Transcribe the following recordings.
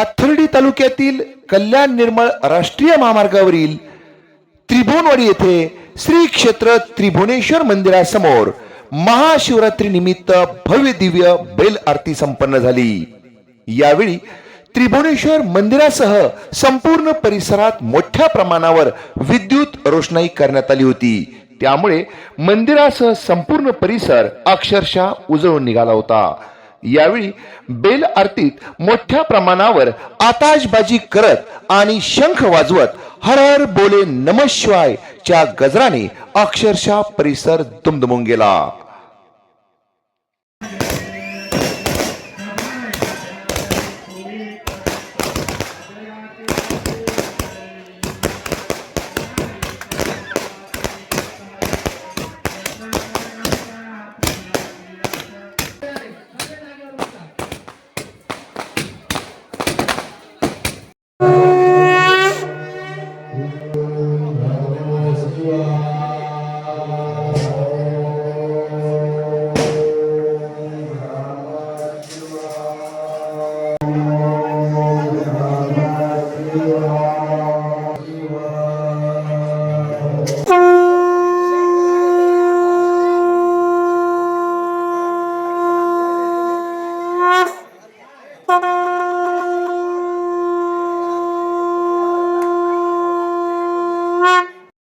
पाथर्डी तालुक्यातील कल्याण निर्मळ राष्ट्रीय महामार्गावरील त्रिभुवनवाडी येथे श्री क्षेत्र त्रिभुवनेश्वर मंदिरासमोर महाशिवरात्री निमित्त भव्य दिव्य बेल आरती संपन्न झाली. यावेळी त्रिभुवनेश्वर मंदिरासह संपूर्ण परिसरात मोठ्या प्रमाणावर विद्युत रोषणाई करण्यात आली होती. त्यामुळे मंदिरासह संपूर्ण परिसर अक्षरशः उजळून निघाला होता. यावेळी बेल आरतीत मोठ्या प्रमाणावर आताशबाजी करत आणि शंख वाजवत हर हर बोले नम शिवाय च्या गजराने अक्षरशः परिसर दुमदुमून गेला.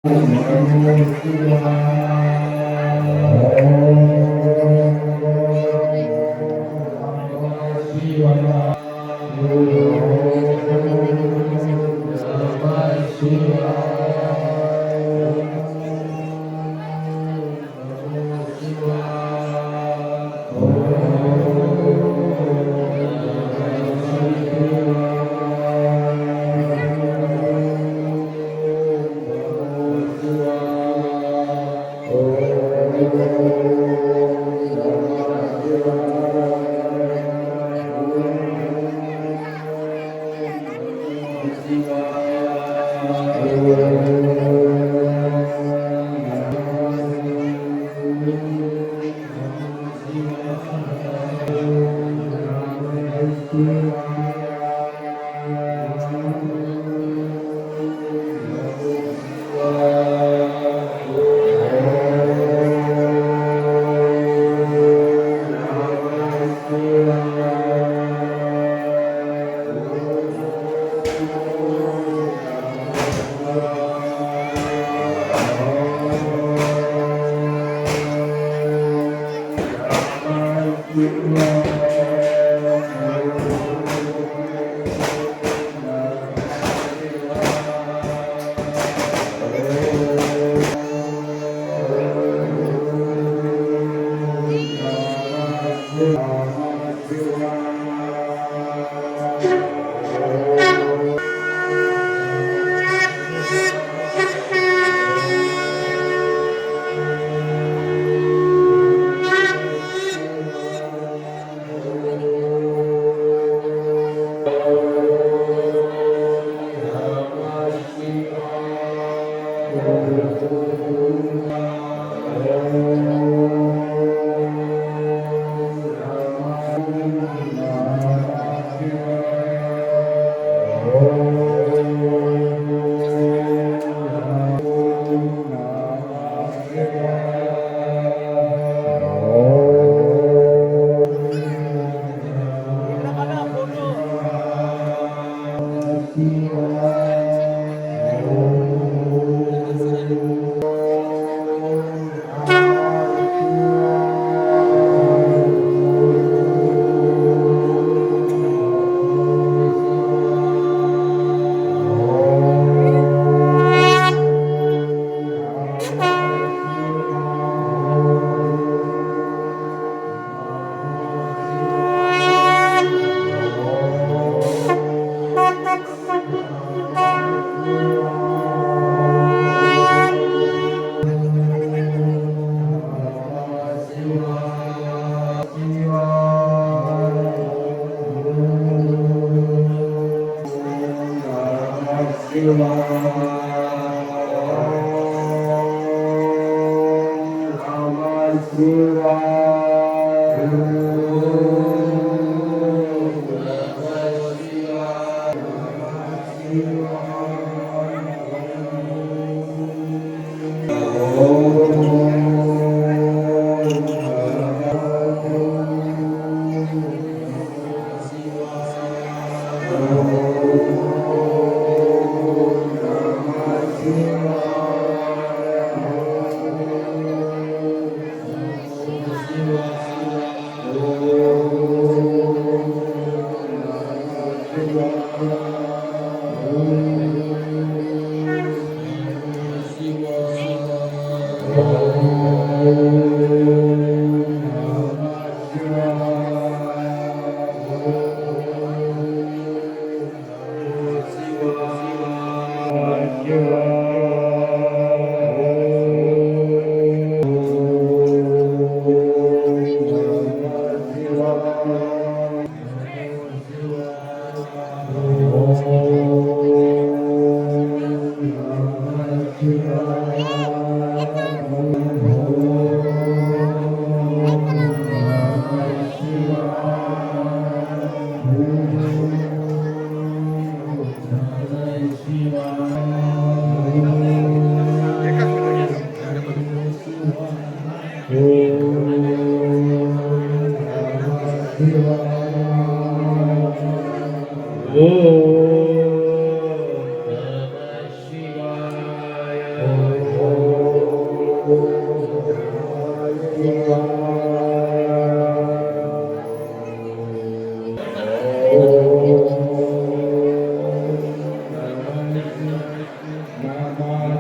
どうも。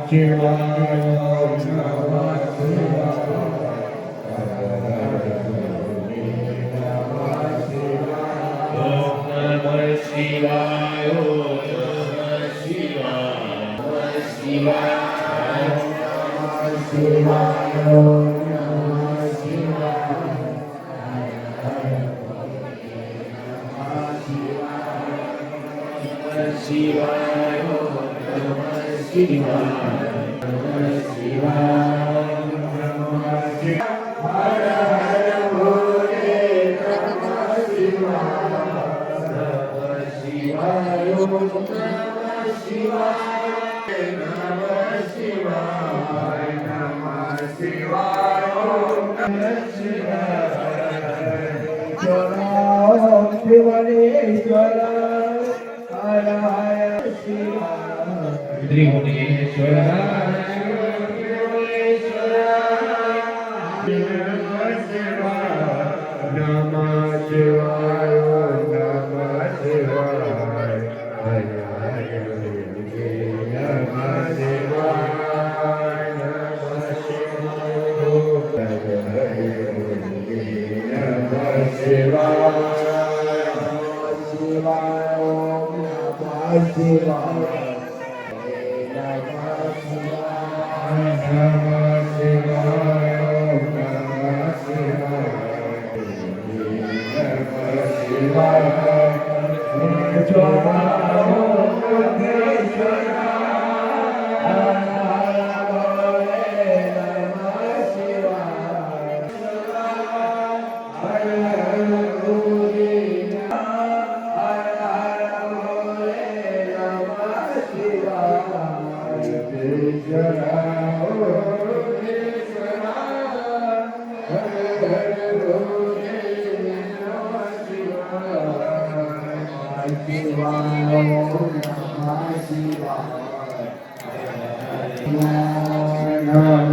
Tribhuvaneshwar Lord. Amen.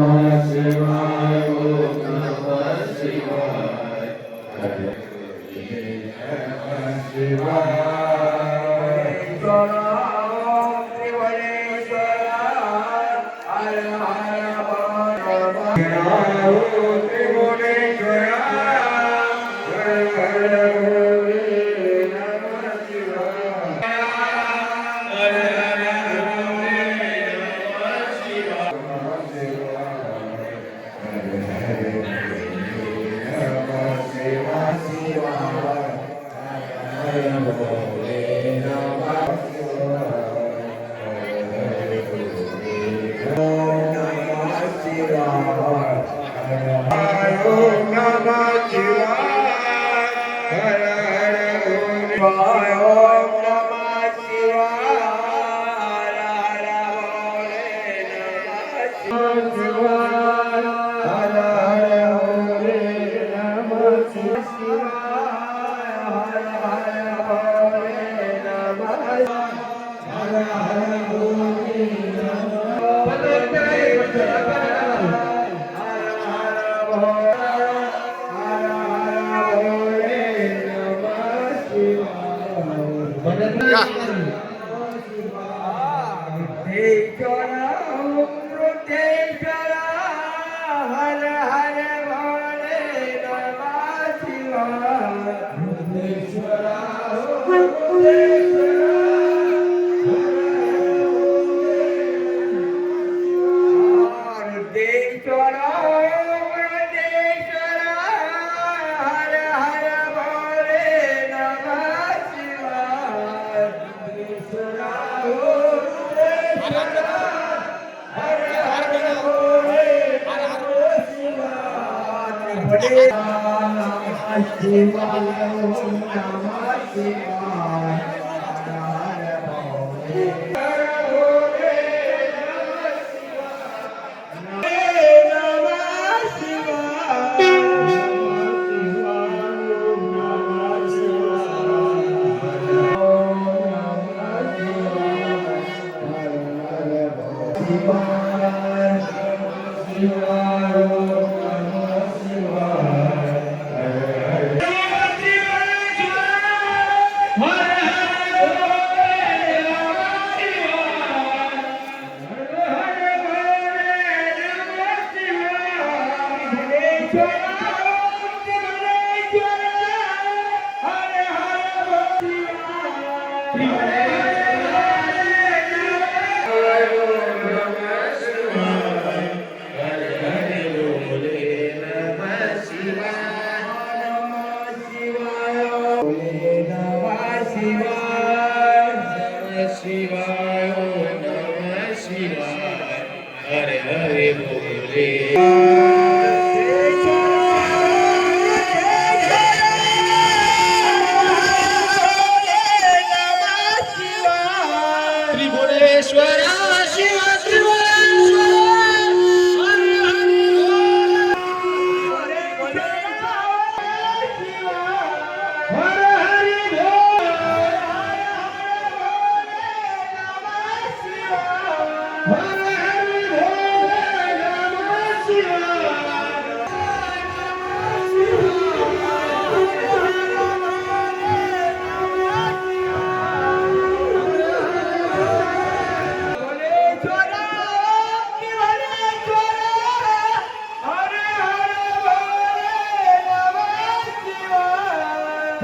Venezuela.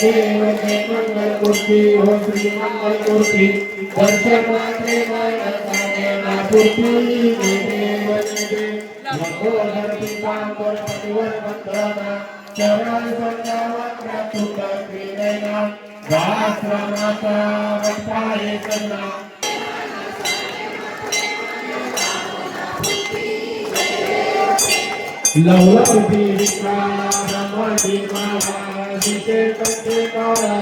Shri मंगल मूर्ती हो श्री मंगल मूर्ती वर्ष मात्रे मूर्ती नमो लवला रूपी विश्वा मावा जिते कन्ना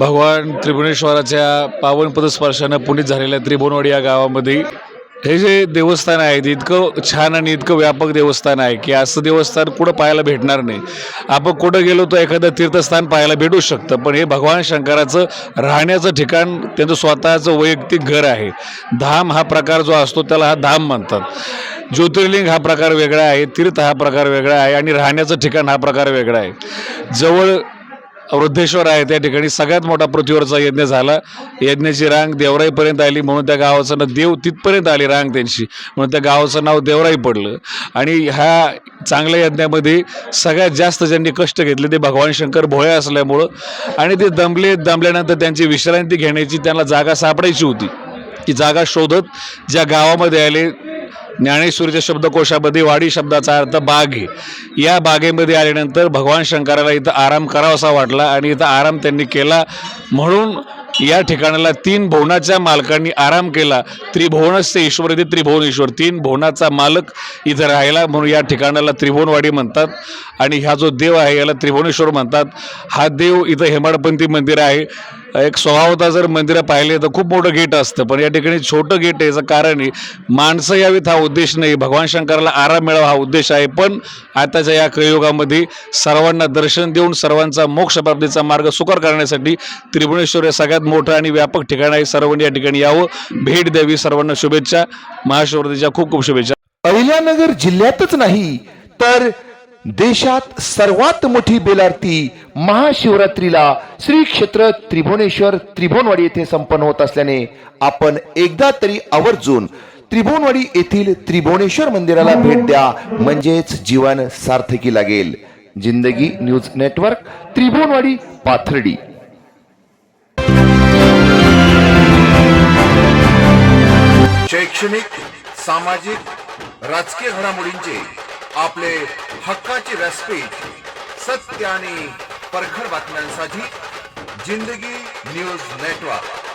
भगवान त्रिभुवनेश्वराच्या पावनपद स्पर्शानं पुनीत झालेल्या त्रिभुवनवाडी या गावामध्ये हे जे देवस्थान आहे ते इतकं छान आणि इतकं व्यापक देवस्थान आहे की असं देवस्थान कुठं पाहायला भेटणार नाही. आपण कुठं गेलो तर एखादं तीर्थस्थान पाहायला भेटू शकतं पण हे भगवान शंकराचं राहण्याचं ठिकाण त्यांचं स्वतःचं वैयक्तिक घर आहे. धाम हा प्रकार जो असतो त्याला हा धाम म्हणतात. ज्योतिर्लिंग हा प्रकार वेगळा आहे तीर्थ हा प्रकार वेगळा आहे आणि राहण्याचं ठिकाण हा प्रकार वेगळा आहे. जवळ वृद्धेश्वर आहे त्या ठिकाणी सगळ्यात मोठा पृथ्वीवरचा यज्ञ झाला. यज्ञाची रांग देवराईपर्यंत आली म्हणून त्या गावाचं नाव देव तिथपर्यंत आली रांग त्यांची. म्हणून त्या गावाचं नाव देवराई पडलं. आणि ह्या चांगल्या यज्ञामध्ये सगळ्यात जास्त ज्यांनी कष्ट घेतले ते भगवान शंकर भोळे असल्यामुळं आणि ते दमले दमल्यानंतर त्यांची विश्रांती घेण्याची त्यांना जागा सापडायची होती. ती जागा शोधत ज्या गावामध्ये आले ज्ञानेश्वरीच्या शब्दकोशामध्ये वाडी शब्दाचा अर्थ बाग आहे. या बागेमध्ये आल्यानंतर भगवान शंकराला इथं आराम करावासा वाटला आणि इथं आराम त्यांनी केला. म्हणून या ठिकाणाला तीन भुवनाच्या मालकांनी आराम केला. त्रिभुवनस्य ईश्वर इथे त्रिभुवन ईश्वर. तीन भुवनाचा मालक इथं राहिला. म्हणून या ठिकाणाला त्रिभुवनवाडी म्हणतात. आणि हा जो देव आहे याला त्रिभुवनेश्वर म्हणतात. हा देव इथं हेमाडपंथी मंदिर आहे. एक स्वभावता जर मंदिरं पाहिले तर खूप मोठं गेट असतं पण या ठिकाणी छोटं गेट आहे याचं कारण आहे माणसं यावीत हा उद्देश नाही. भगवान शंकराला आराम मिळावा हा उद्देश आहे पण आताच्या या कलियुगामध्ये सर्वांना दर्शन देऊन सर्वांचा मोक्षप्राप्तीचा मार्ग सुकर करण्यासाठी त्रिभुवनेश्वर हे सगळ्यात मोठं आणि व्यापक ठिकाण आहे. सर्वांनी या ठिकाणी यावं. भेट द्यावी सर्वांना शुभेच्छा. महाशिवरात्रीच्या खूप खूप शुभेच्छा. अहिल्यानगर जिल्ह्यातच नाही तर देशात सर्वात मोठी बेलारती महाशिवरात्रीला श्री क्षेत्र त्रिभुवनेश्वर त्रिभुवनवाडी येथे संपन्न होत असल्याने आपण एकदा तरी आवर्जून त्रिभुवनवाडी येथील त्रिभुवनेश्वर मंदिराला भेट द्या म्हणजेच जीवन सार्थकी लागेल. जिंदगी न्यूज नेटवर्क त्रिभुवनवाडी पाथर्डी. शैक्षणिक सामाजिक राजकीय घडामोडींचे आपले हक्काची व्यासपीठ सत्य आणि परखड बातम्यांसाठी जिंदगी न्यूज नेटवर्क.